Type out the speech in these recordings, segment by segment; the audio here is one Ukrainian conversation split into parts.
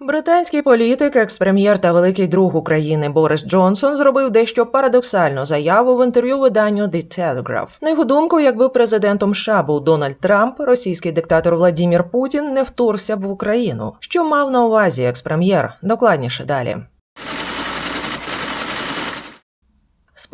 Британський політик, екс-прем'єр та великий друг України Борис Джонсон зробив дещо парадоксальну заяву в інтерв'ю виданню The Telegraph. На його думку, якби президентом США був Дональд Трамп, російський диктатор Владімір Путін не вторгся б в Україну. Що мав на увазі екс-прем'єр? Докладніше далі.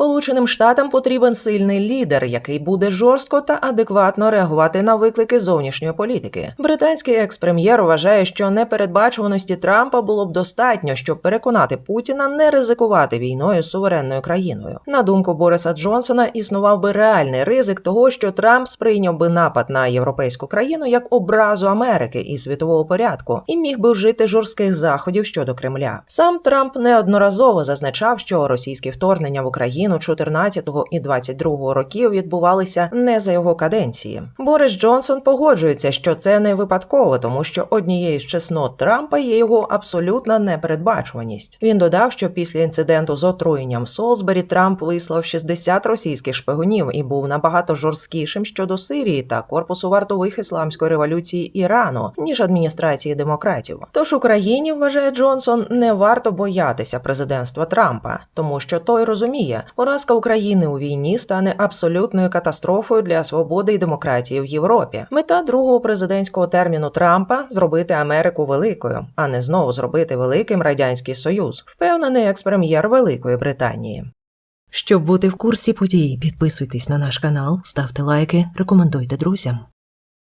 Сполученим Штатам потрібен сильний лідер, який буде жорстко та адекватно реагувати на виклики зовнішньої політики. Британський екс-прем'єр вважає, що непередбачуваності Трампа було б достатньо, щоб переконати Путіна не ризикувати війною з суверенною країною. На думку Бориса Джонсона, існував би реальний ризик того, що Трамп сприйняв би напад на європейську країну як образу Америки і світового порядку, і міг би вжити жорстких заходів щодо Кремля. Сам Трамп неодноразово зазначав, що російські вторгнення в Україну 14-го і 22-го років відбувалися не за його каденції. Борис Джонсон погоджується, що це не випадково, тому що однією з чеснот Трампа є його абсолютна непередбачуваність. Він додав, що після інциденту з отруєнням Солсбері Трамп вислав 60 російських шпигунів і був набагато жорсткішим щодо Сирії та корпусу вартових ісламської революції Ірану ніж адміністрації демократів. Тож Україні вважає Джонсон не варто боятися президентства Трампа, тому що той розуміє, поразка України у війні стане абсолютною катастрофою для свободи і демократії в Європі. Мета другого президентського терміну Трампа зробити Америку великою, а не знову зробити великим радянський союз, впевнений екс-прем'єр Великої Британії. Щоб бути в курсі подій, підписуйтесь на наш канал, ставте лайки, рекомендуйте друзям.